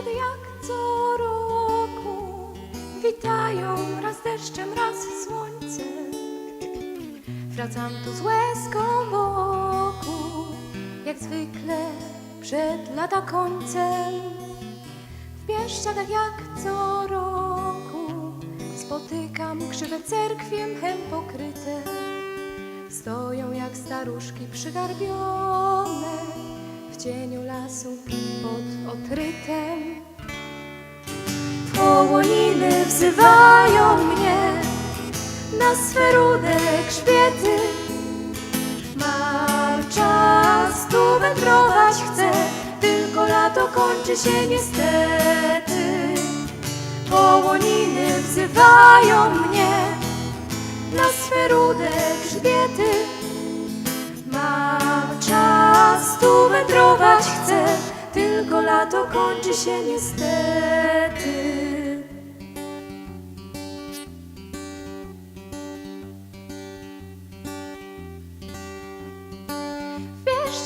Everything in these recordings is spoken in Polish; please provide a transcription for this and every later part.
Bieszczad jak co roku Witają raz deszczem, raz słońcem. Wracam tu z łezką wokół Jak zwykle przed lata końcem. W Bieszczadach jak co roku Spotykam krzywe cerkwie mchem pokryte. Stoją jak staruszki przygarbione W cieniu lasu Połoniny wzywają mnie Na swe rude grzbiety Mam czas tu wędrować chcę Tylko lato kończy się niestety Połoniny wzywają mnie na swe rude grzbiety. Mam czas tu wędrować chcę, tylko lato kończy się niestety.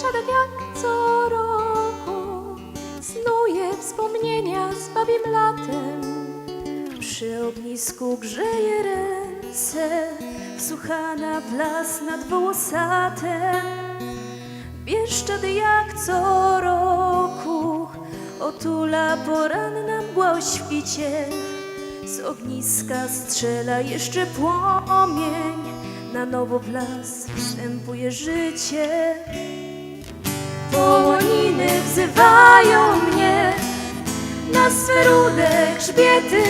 Bieszczadach jak co roku snuje wspomnienia z babim latem. Przy ognisku grzeje ręce, wsłuchana w las nad wołosatem. Bieszczady jak co roku, otula poranna mgła o świcie. Z ogniska strzela jeszcze płomień, na nowo w las wstępuje życie. Połoniny wzywają mnie na swe rude grzbiety.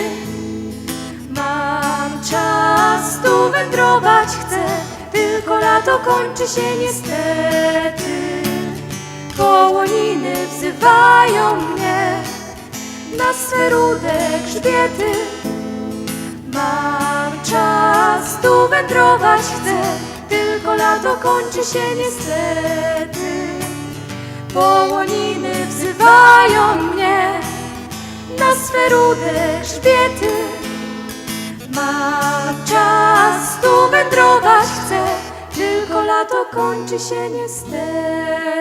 Mam czas tu wędrować chcę, tylko lato kończy się niestety. Połoniny wzywają mnie na swe rude grzbiety. Mam czas tu wędrować chcę, tylko lato kończy się niestety. Połoniny wzywają mnie na swe rude grzbiety. Mam czas tu wędrować chcę, tylko lato kończy się niestety.